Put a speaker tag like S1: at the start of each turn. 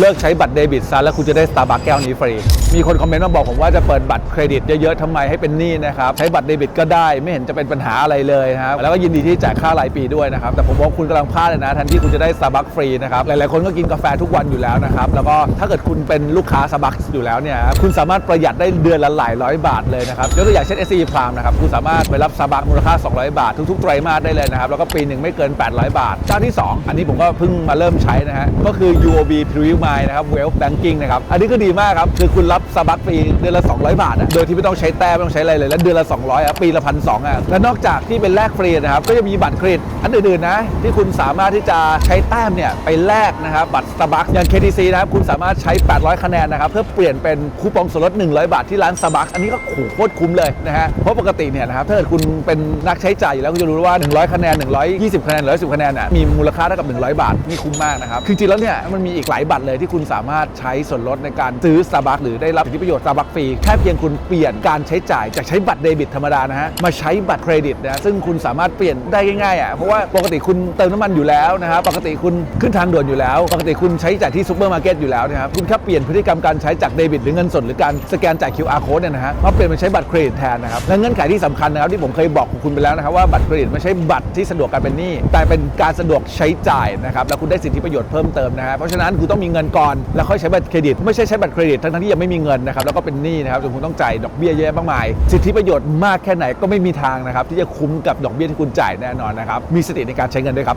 S1: เลิกใช้บัตรเดบิตซะแล้วคุณจะได้สตาร์บัคแก้วนี้ฟรี มีคนคอมเมนต์มาบอกผมว่าจะเปิดบัตรเครดิตเยอะๆทำไมให้เป็นหนี้นะครับ ใช้บัตรเดบิตก็ได้ไม่เห็นจะเป็นปัญหาอะไรเลยนะครับ แล้วก็ยินดีที่จ่ายค่ารายปีด้วยนะครับ แต่ผมว่าคุณกำลังพลาดเลยนะแทนที่คุณจะได้สตาร์บัคฟรีนะครับ หลายๆคนก็กินกาแฟทุกวันอยู่แล้วนะครับ แล้วก็ถ้าเกิดคุณเป็นลูกค้าสตาร์บัคอยู่แล้วเนี่ย คุณสามารถประหยัดได้เดือนละหลายร้อยบาทเลยนะครับยกตัวอย่างเช่น SE Prime นะครับคุณสามารถไปรับสตาร์บัคมูลค่า 200 บาท ทุกๆไตรมาสได้เลยนะครับแล้วก็ปีหนึ่งไม่เกิน 800 บาทเจ้าที่ 2 อันนี้ผมก็เพิ่งมาเริ่มใช้นะฮะก็คือ UOB Preview My นะครับ Wealth Banking นะครับ อันนี้ก็ดีมากครับ คือคุณรับสบัคฟรีเดือนละ 200 บาทอะโดยที่ไม่ต้องใช้แต้มไม่ต้องใช้อะไรเลย แล้วเดือนละ 200อะปีละพันสองอะและนอกจากที่เป็นแลกฟรีนะครับ ก็จะมีบัตรเครดิตอันอื่นๆนะ ที่คุณสามารถที่จะใช้แต้มเนี่ยไปแลกนะครับบัตรสบัคอย่าง KTC นะครับคุณสามารถใช้ 800 คะแนนนะครับเพื่อเปลี่ยนเป็นคูปองส่วนลด 100 บาทที่ร้านสบัคอันนี้ก็โหโคตรคุ้มเลยนะฮะเพราะปกติเนี่ยนะครับถ้าเกิดคุณเป็นนักใช้จ่ายอยู่แล้วคุณจะรู้ว่า 100 คะแนน 120 คะแนน110คะแนนอะมีมูลค่าเท่ากับ 100 บาทนี่คุ้มมากนะครับคือจริงแล้วเนี่ยมันมีอีกหลายบัตรเลยที่คุณสามารถใช้ส่วนลดในการซื้อสตาร์บัคหรือได้รับสิทธิประโยชน์สตาร์บัคฟรีแค่เพียงคุณเปลี่ยนการใช้จ่ายจากใช้บัตรเดบิตธรรมดานะฮะมาใช้บัตรเครดิตนะซึ่งคุณสามารถเปลี่ยนได้ง่ายๆอะเพราะว่าปกติคุณเติมน้ำมันอยู่แล้วนะครับปกติคุณขึ้นทางด่วนอยู่แล้ว ปกติคุณใช้จ่ายที่ซูเปอร์มาร์เก็ตอยู่แล้วนะครับคุณแค่เปลี่ยนพฤติกรรมการใช้จากเดบิตหรือเงินสดหรือการสแกนจ่าย QR code เนี่ยนะฮะมาเปลี่ยนเป็นใช้บัตรเครดิตแทนนะครับและเงื่อนไขที่สำคัญนะครับที่ผมเคยบอกกับคุณไปแล้วนะครับว่าบัตรเครดิตไม่ใช่บัตรที่สะดวกการเป็นหนี้แต่เป็นการสะดวกใช้จ่ายนะครับแล้วคุณได้สิทธิประโยชน์เพิ่มเติมนะฮะเพราะฉะนั้นคุณต้องมีเงินก่อน แล้วค่อยใช้บัตรเครดิต ไม่ใช่ใช้บัตรเครดิตทั้งๆที่ยังไม่มีเงินนะครับแล้วก็เป็นหนี้นะครับจนคุณต้องจ่ายดอกเบี้ยเยอะมากมาย สิทธิประโยชน์มากแค่ไหนก็ไม่มีทางนะครับที่จะคุ้มกับดอกเบี้ยที่คุณจ่ายแน่นอนนะครับมีสติในการใช้เงินด้วยครับ